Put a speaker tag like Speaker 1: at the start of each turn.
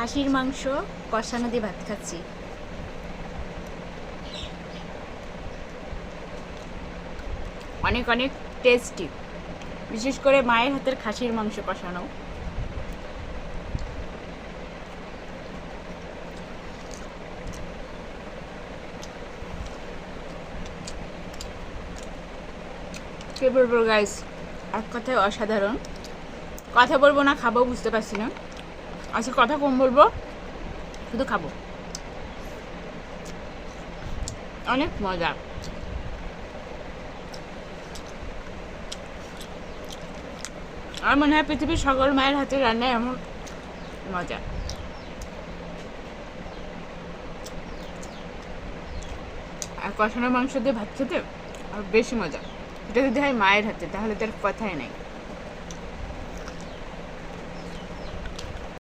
Speaker 1: খাসির মাংস, কষানো দিয়ে ভাত খাচ্ছি। অনেক অনেক টেস্টি বিশেষ করে মায়ের হাতের খাসির মাংস কষানো। কে বলব গাইস এক কথায় অসাধারণ। কথা বলব না, খাব বুঝতে পারছি না। আজকে কথা কম বলব, শুধু খাব। অনেক মজা। আমার মনে হয় পৃথিবীর সকল মায়ের হাতে রান্নায় এমন মজা। আর কষানো মাংস দিয়ে ভাত খেতে আর বেশি মজা। এটা যদি হয় মায়ের হাতে, তাহলে তার কথাই নাই।